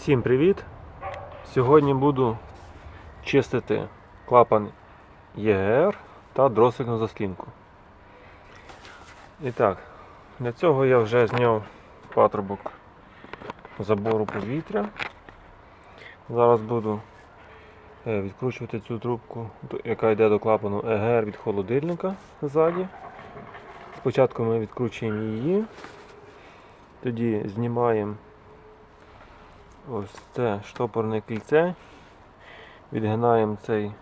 Всім привіт! Сьогодні буду чистити клапан ЄГР та дросельну заслінку. І так, для цього я вже зняв патрубок забору повітря. Зараз буду е, відкручувати цю трубку, яка йде до клапану ЕГР від холодильника ззаді. Спочатку ми відкручуємо її, тоді знімаємо Ось це штопорне кільце. Відгинаємо цей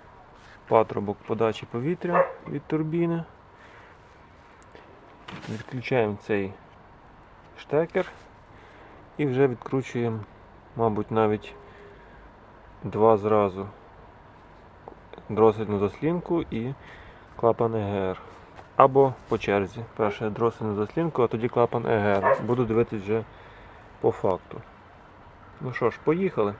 патрубок подачі повітря від турбіни. Відключаємо цей штекер і вже відкручуємо, мабуть, навіть два зразу дросельну заслінку і клапан ЕГР. Або по черзі. Перше дросельну заслінку, а тоді клапан ЕГР. Буду дивитися вже по факту. Ну що ж, поїхали.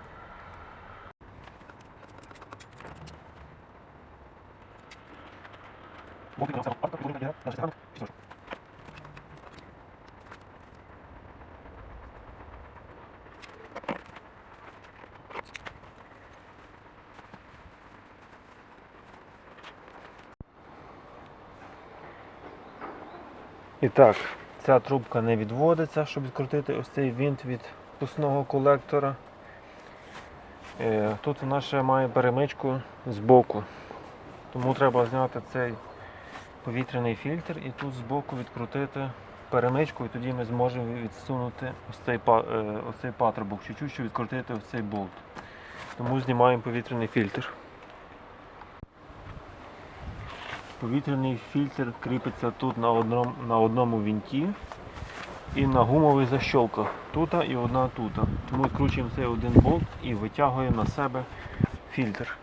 І так, ця трубка не відводиться, щоб відкрутити ось цей винт від пусного колектора. Е, Тут вона ще має перемичку з боку. Тому треба зняти цей повітряний фільтр і тут з боку відкрутити перемичку, і тоді ми зможемо відсунути ось цей, е, ось цей патрубок чуть-чуть, відкрутити ось цей болт. Тому знімаємо повітряний фільтр. Повітряний фільтр кріпиться тут на одному, на одному вінті і на гумових защолках. Тут і одна тут. Тому відкручуємо цей один болт і витягуємо на себе фільтр.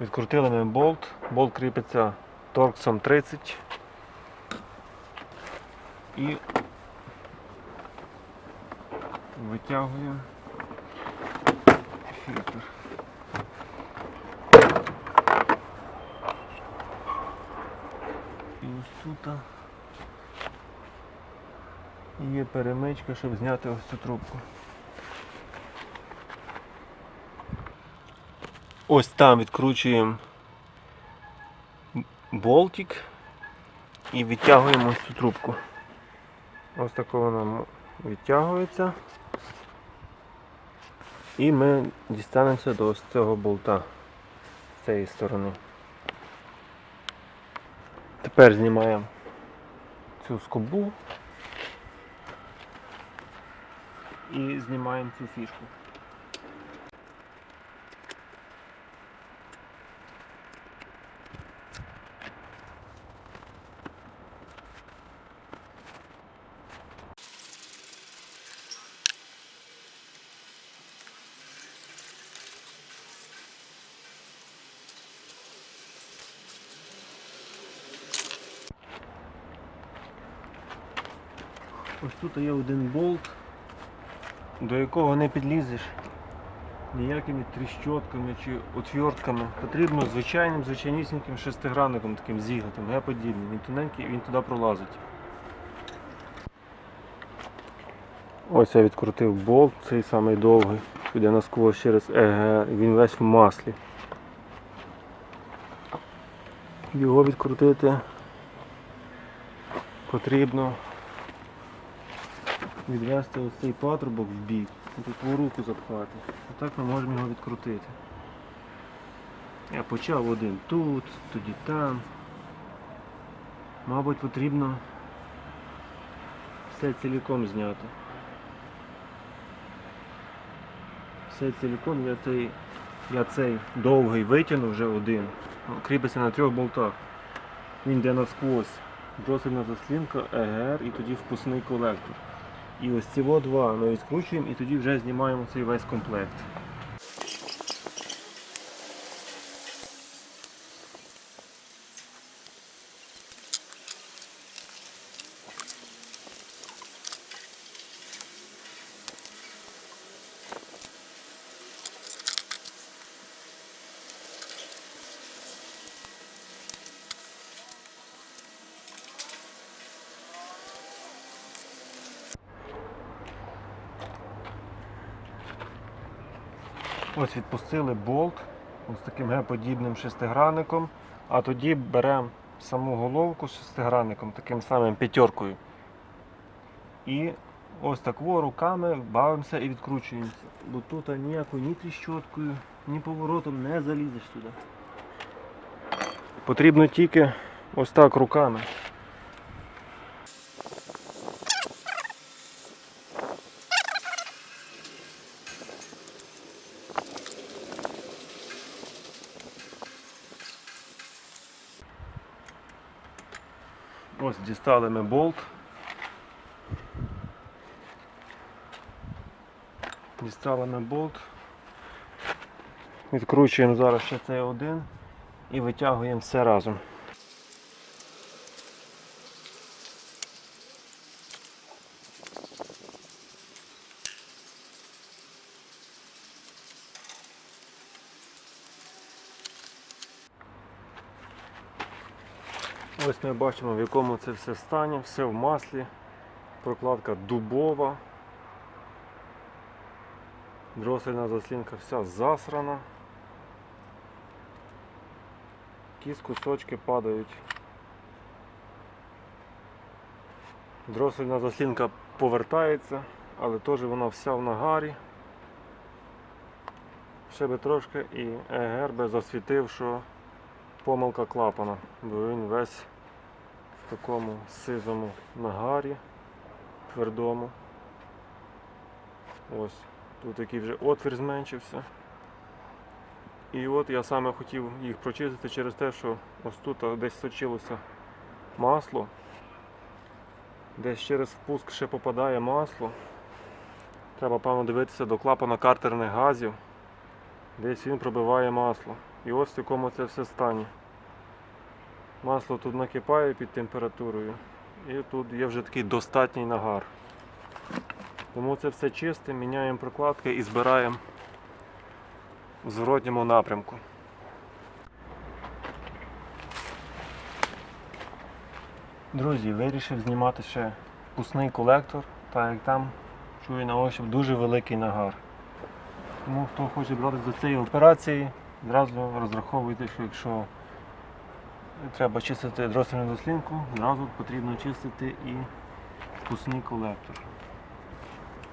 Відкрутили ми болт. Болт кріпиться торксом 30 і витягуємо фільтр. І ось тут є перемичка, щоб зняти ось цю трубку. Ось там відкручуємо болтик і відтягуємо ось цю трубку. Ось так вона відтягується. І ми дістанемося до ось цього болта з цієї сторони. Тепер знімаємо цю скобу і знімаємо цю фішку. Ось тут є один болт, до якого не підлізеш ніякими тріщотками чи отвертками. Потрібно звичайним звичайнісіньким шестигранником таким зігнутим, геподібним. Він тоненький він туди пролазить. Ось я відкрутив болт, цей самий довгий, піде насквозь через ЕГР, він весь в маслі. Його відкрутити потрібно відвести ось цей патрубок в бік і тут руку запхати. Отак ми можемо його відкрутити. Я почав один тут, тоді там. Мабуть, потрібно все ціліком зняти. Все ціліком я цей, я цей довгий витягнув вже один. Кріпиться на трьох болтах. Він йде насквозь. Дросельна заслінка, ЕГР і тоді впускний колектор. І ось ці два ми відкручуємо і тоді вже знімаємо цей весь комплект. Ось відпустили болт ось таким Г-подібним шестигранником, а тоді беремо саму головку з шестигранником, таким самим п'ятеркою. І ось так руками бавимося і відкручуємося. Бо тут ніякою ні тріщоткою, ні поворотом не залізеш сюди. Потрібно тільки ось так руками. Ось дістали болт. Дістали ми болт. Відкручуємо зараз ще цей один і витягуємо все разом. Ось ми бачимо, в якому це все стані, все в маслі, прокладка дубова, дросельна заслінка вся засрана. Якісь кусочки падають. Дросельна заслінка повертається, але теж вона вся в нагарі. Ще би трошки і ЕГР би засвітив, що помилка клапана, бо він весь такому сизому нагарі, твердому. Ось, тут такий вже отвір зменшився. І от я саме хотів їх прочистити через те, що ось тут десь сочилося масло. Десь через впуск ще попадає масло. Треба, певно, дивитися до клапана картерних газів. Десь він пробиває масло. І ось в якому це все стані. Масло тут накипає під температурою. І тут є вже такий достатній нагар. Тому це все чисте, міняємо прокладки і збираємо в зворотньому напрямку. Друзі, вирішив знімати ще пусний колектор, так як там чую на ощуп дуже великий нагар. Тому хто хоче братися до цієї операції, зразу розраховуйте, що якщо треба чистити дросельну дослінку, зразу потрібно чистити і впускний колектор.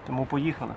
Тому поїхали.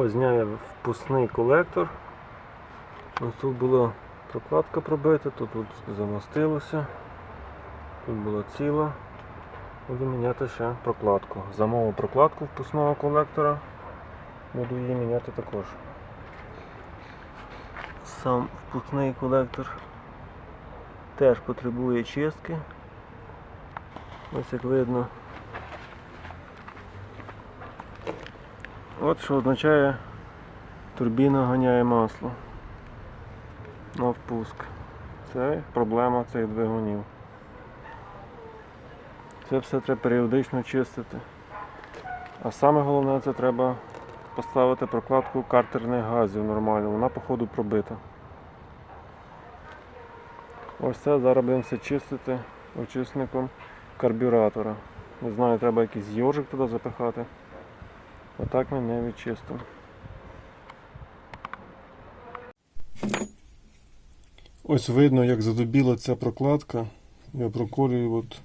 Ось зняв я впускний колектор. Ось тут була прокладка пробита, тут от замостилося. Тут була ціла. Буду міняти ще прокладку. Замовив прокладку впускного колектора. Буду її міняти також. Сам впускний колектор теж потребує чистки. Ось як видно. От що означає турбіна ганяє масло на впуск. Це проблема цих двигунів. Це все треба періодично чистити. А саме головне це треба поставити прокладку картерних газів нормально. Вона походу пробита. Ось це зараз будемо все чистити очисником карбюратора. Не знаю, треба якийсь йожик туди запихати. Отак ми не відчистимо. Ось видно, як задубіла ця прокладка. Я проколюю от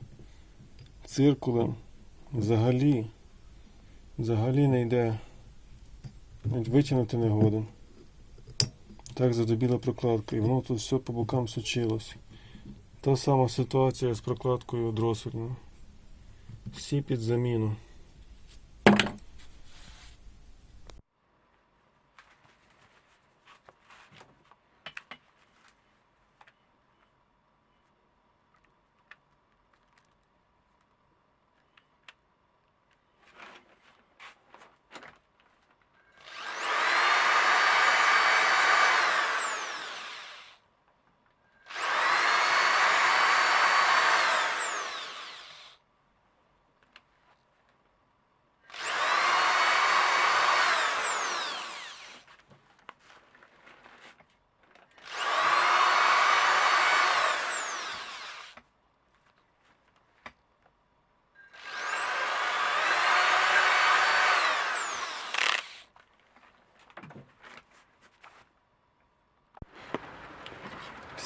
циркулем. Взагалі, взагалі не йде. Навіть витягнути не годен. Так задубіла прокладка. І воно тут все по бокам сучилось. Та сама ситуація з прокладкою дросельною. Всі під заміну.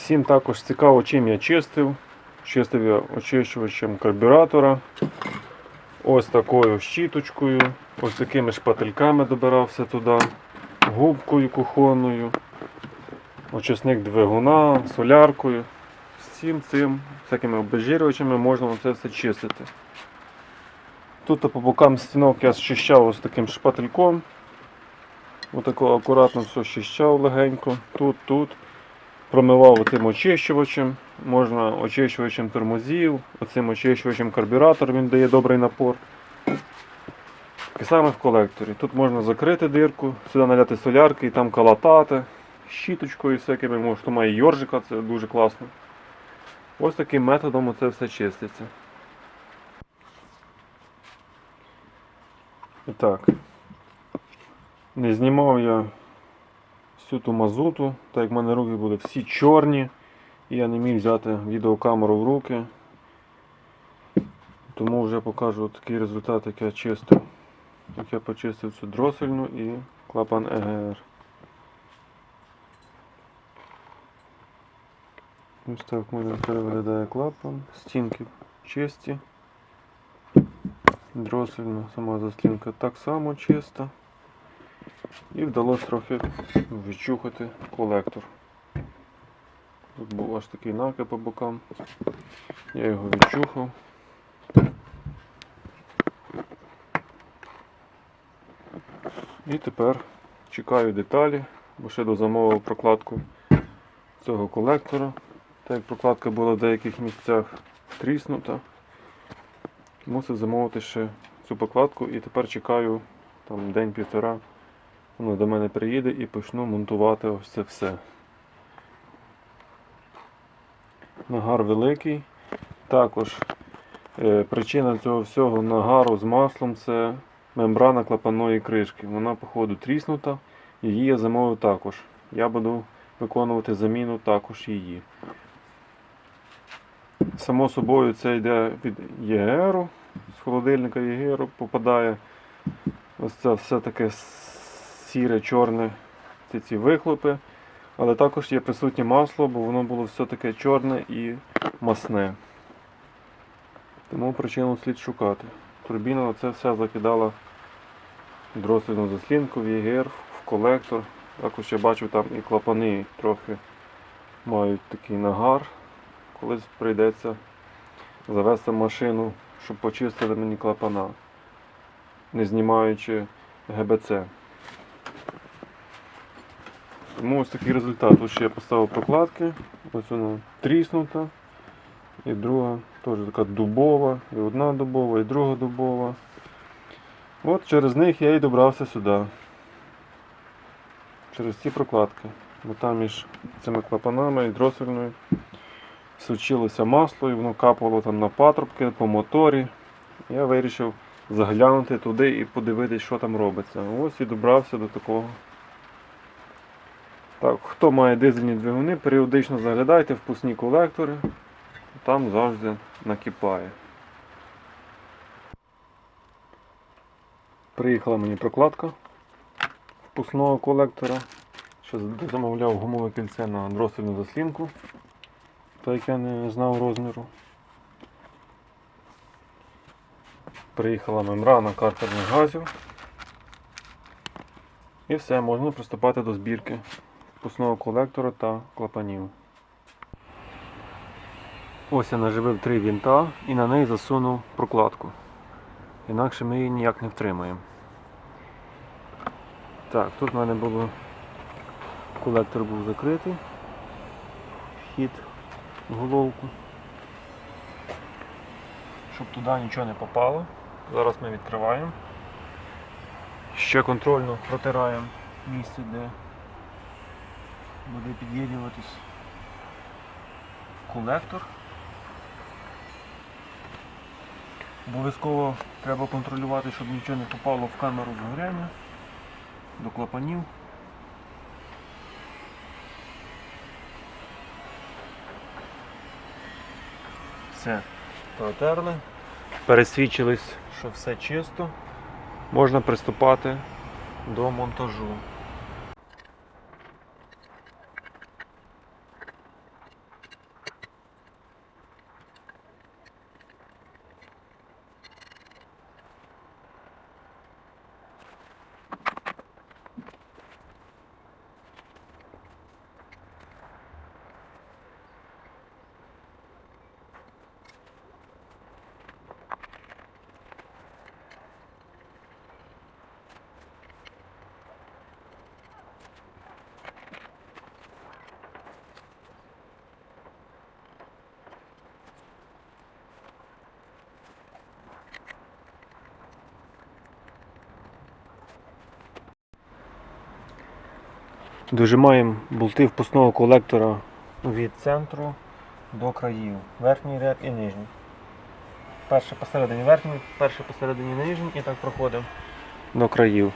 Всім також цікаво, чим я чистив. Чистив я очищувачем карбюратора. Ось такою щіточкою, ось такими шпательками добирався туди, губкою кухонною, очисник двигуна, соляркою. Всім цим всякими обезжирювачами можна це все чистити. Тут по бокам стінок я зчищав ось таким шпательком. Отако акуратно все щищав легенько. Тут, тут промивав оцим очищувачем, можна очищувачем тормозів, оцим очищувачем карбюратор, він дає добрий напор. І саме в колекторі. Тут можна закрити дирку, сюди наляти солярки і там калатати, щіточкою всякими, може, хто має йоржика, це дуже класно. Ось таким методом це все чиститься. І так. Не знімав я всю ту мазуту, так як в мене руки були всі чорні, і я не міг взяти відеокамеру в руки. Тому вже покажу такий результат, як я чистив. Як я почистив цю дросельну і клапан ЕГР. Ось так в мене виглядає клапан, стінки чисті. Дросельна сама заслінка так само чиста. І вдалося трохи відчухати колектор. Тут був аж такий накип по бокам. Я його відчухав. І тепер чекаю деталі, бо ще дозамовив прокладку цього колектора. Так як прокладка була в деяких місцях тріснута. Мусив замовити ще цю прокладку і тепер чекаю там день-півтора. Воно до мене приїде і почну монтувати ось це все. Нагар великий. Також е, причина цього всього нагару з маслом це мембрана клапаної кришки. Вона, походу, тріснута, її я замовив також. Я буду виконувати заміну також її. Само собою це йде від ЄГРу, з холодильника ЄГРу попадає ось це все таке сіре, чорне, ці, ці вихлопи. Але також є присутнє масло, бо воно було все таке чорне і масне. Тому причину слід шукати. Турбіна це все закидала дрослідну заслінку в ЄГР, в колектор. Також я бачу там і клапани трохи мають такий нагар. Колись прийдеться завести машину, щоб почистити мені клапана, не знімаючи ГБЦ. Тому ось такий результат. Ось ще я поставив прокладки, ось вона тріснута. і друга теж така дубова, і одна дубова, і друга дубова. От через них я і добрався сюди. Через ці прокладки. Бо там між цими клапанами і дросельною сучилося масло і воно капало там на патрубки по моторі. Я вирішив заглянути туди і подивитись, що там робиться. Ось і добрався до такого. Так, хто має дизельні двигуни, періодично заглядайте в пусні колектори, там завжди накипає. Приїхала мені прокладка впускного колектора. Ще замовляв гумове кільце на дросельну заслінку, так як я не знав розміру. Приїхала мембрана картерних газів. І все, можна приступати до збірки впускного колектора та клапанів. Ось я наживив три вінта і на неї засунув прокладку. Інакше ми її ніяк не втримаємо. Так, тут в мене було колектор був закритий, вхід в головку. Щоб туди нічого не попало. Зараз ми відкриваємо. Ще контрольно протираємо місце, де буде під'єднуватись колектор. Обов'язково треба контролювати, щоб нічого не попало в камеру згоряння до клапанів. Все, протерли. Пересвідчились, що все чисто. Можна приступати до монтажу. Дожимаємо болти впускного колектора від центру до країв. Верхній ряд і нижній. Перше посередині верхній, перше посередині нижній і так проходимо до країв.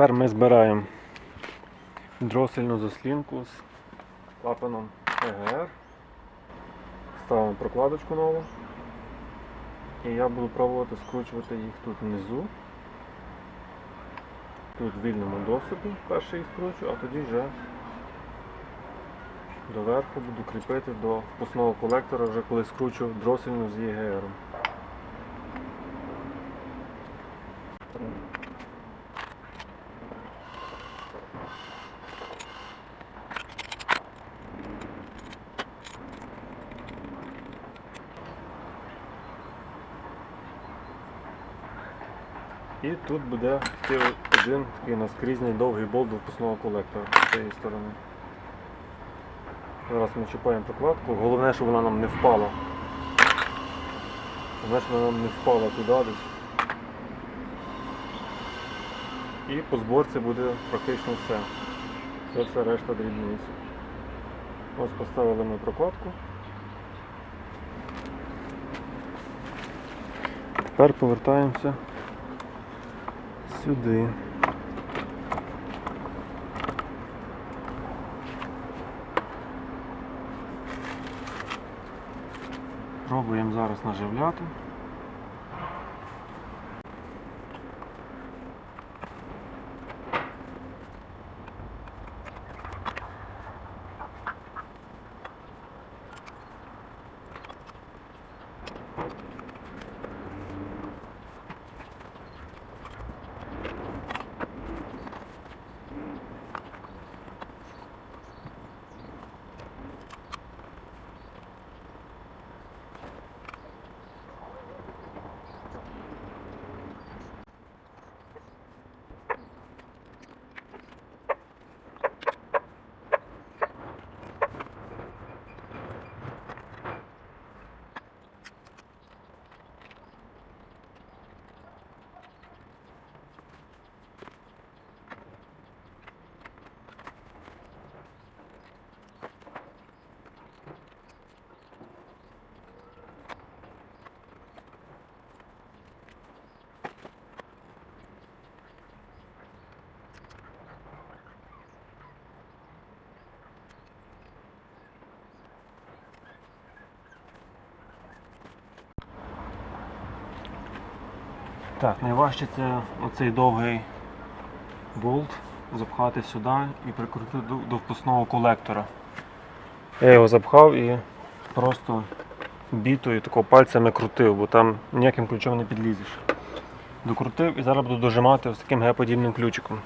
Тепер ми збираємо дросельну заслінку з клапаном ЕГР. Ставимо прокладочку нову. І я буду пробувати скручувати їх тут внизу. Тут в вільному доступі перший їх скручу, а тоді вже доверху буду кріпити до впускного колектора, вже коли скручу дросельну з ЄГР. І тут буде один такий наскрізний довгий болт до впускного колектора з цієї сторони. Зараз ми чіпаємо прокладку. Головне, щоб вона нам не впала. Головне, щоб вона нам не впала туди десь. І по зборці буде практично все. Це все решта дрібниць. Ось поставили ми прокладку. Тепер повертаємося сюди. Пробуємо зараз наживляти. Так, найважче це оцей довгий болт запхати сюди і прикрутити до, впускного колектора. Я його запхав і просто бітою такого пальцями крутив, бо там ніяким ключом не підлізеш. Докрутив і зараз буду дожимати ось таким геподібним ключиком.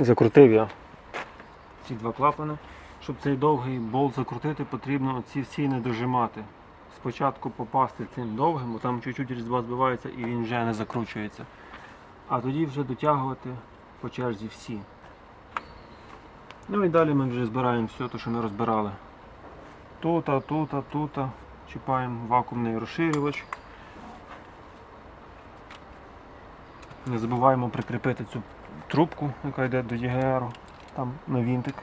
Закрутив я ці два клапани. Щоб цей довгий болт закрутити, потрібно ці всі не дожимати. Спочатку попасти цим довгим, бо там чуть-чуть різьба збивається і він вже не закручується. А тоді вже дотягувати по черзі всі. Ну і далі ми вже збираємо все, те, що ми розбирали. Тут, тут, тут. Чіпаємо вакуумний розширювач. Не забуваємо прикріпити цю трубку, яка йде до ЄГРу, там на вінтик.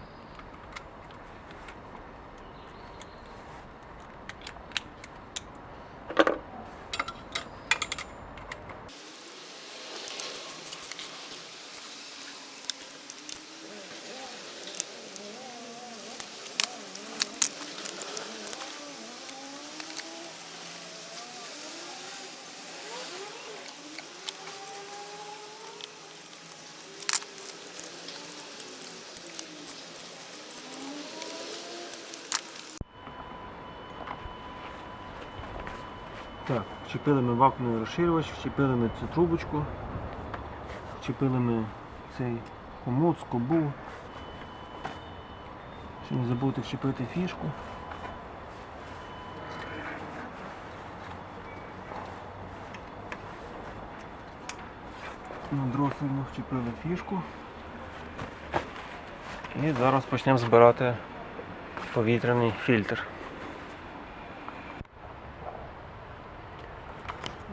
Так, вчепили ми вакуумний розширювач, вчепили ми цю трубочку, вчепили ми цей хомут, скобу. Ще не забути вчепити фішку. На дросельну вчепили фішку. І зараз почнемо збирати повітряний фільтр.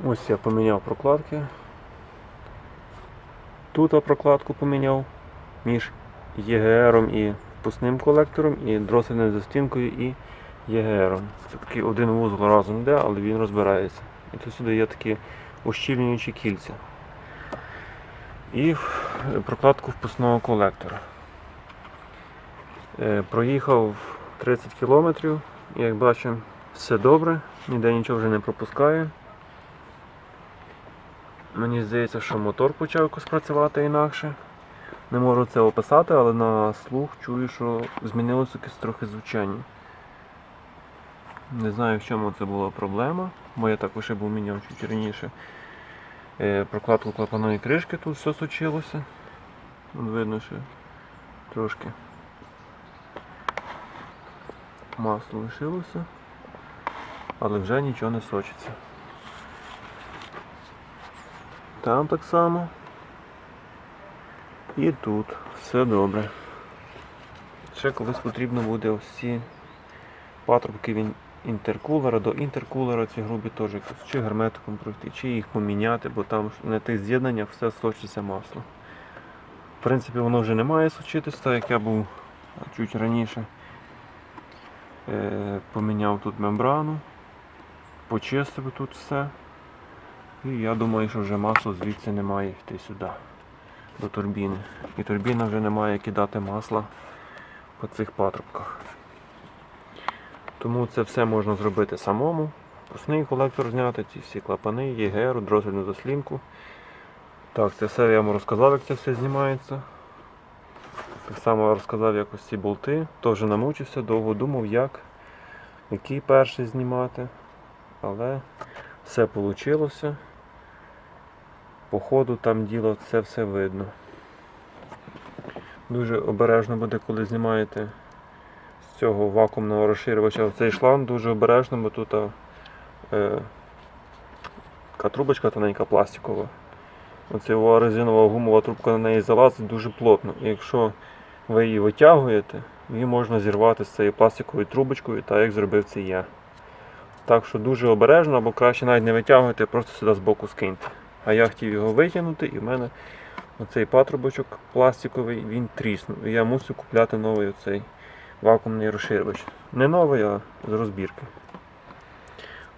Ось я поміняв прокладки. Тут я прокладку поміняв між ЄГРом і впускним колектором, і дросельною застінкою і ЄГРом. Це такий один вузол разом йде, але він розбирається. І тут сюди є такі ущільнюючі кільця. І прокладку впускного колектора. Е, Проїхав 30 км, як бачимо, все добре, ніде нічого вже не пропускає. Мені здається, що мотор почав якось працювати інакше. Не можу це описати, але на слух чую, що змінилося якесь трохи звучання. Не знаю, в чому це була проблема, бо я також був міняв чуть раніше. Е, Прокладку клапаної кришки тут все сучилося. Видно, що трошки масло лишилося, але вже нічого не сочиться. Там так само. І тут все добре. Ще колись потрібно буде ось ці патрубки від інтеркулера до інтеркулера, ці грубі теж чи герметиком пройти, чи їх поміняти, бо там на тих з'єднаннях все сочиться масло. В принципі, воно вже не має сочитись, так як я був чуть раніше. Е, поміняв тут мембрану, почистив тут все. І я думаю, що вже масло звідси не має йти сюди, до турбіни. І турбіна вже не має кидати масла по цих патрубках. Тому це все можна зробити самому. Пусний колектор зняти, ці всі клапани, ЄГР, дросельну заслінку. Так, це все я вам розказав, як це все знімається. Так само розказав якось ці болти. Теж намучився, довго думав, як, який перший знімати. Але все вийшло. По ходу там діло це все видно. Дуже обережно буде, коли знімаєте з цього вакуумного розширювача цей шланг, дуже обережно, бо тут е, така трубочка тоненька пластикова. Оця резинова гумова трубка на неї залазить дуже плотно. І якщо ви її витягуєте, її можна зірвати з цією пластиковою трубочкою, так як зробив це я. Так що дуже обережно, або краще навіть не витягуйте, просто сюди збоку скиньте. А я хотів його витягнути, і в мене оцей патрубочок пластиковий, він тріснув. І я мусив купляти новий оцей вакуумний розширювач. Не новий, а з розбірки.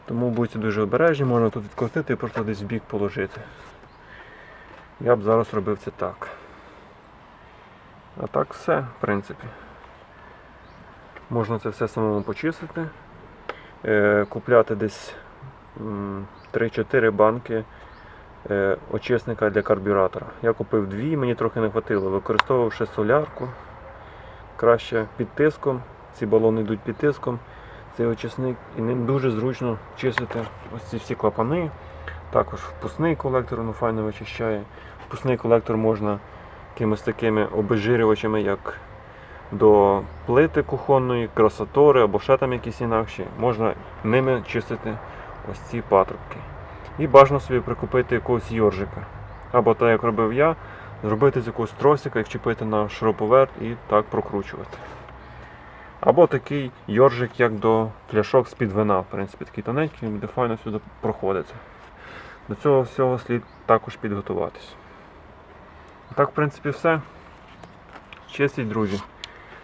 Тому будьте дуже обережні, можна тут відкрутити і просто десь в бік положити. Я б зараз робив це так. А так все, в принципі. Можна це все самому почистити. Е, купляти десь 3-4 банки очисника для карбюратора. Я купив дві, мені трохи не хватило. Використовував ще солярку. Краще під тиском. Ці балони йдуть під тиском. Цей очисник і ним дуже зручно чистити ось ці всі клапани. Також впускний колектор воно файно вичищає. Впускний колектор можна якимись такими обезжирювачами, як до плити кухонної, красотори або ще там якісь інакші. Можна ними чистити ось ці патрубки. І бажано собі прикупити якогось йоржика. Або так, як робив я, зробити з якогось тросика і вчепити на шуруповерт і так прокручувати. Або такий йоржик, як до пляшок з-під вина, в принципі, такий тоненький, він буде файно сюди проходити. До цього всього слід також підготуватись. Так, в принципі, все. Чистіть, друзі.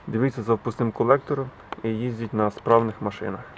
Дивіться за впускним колектором і їздіть на справних машинах.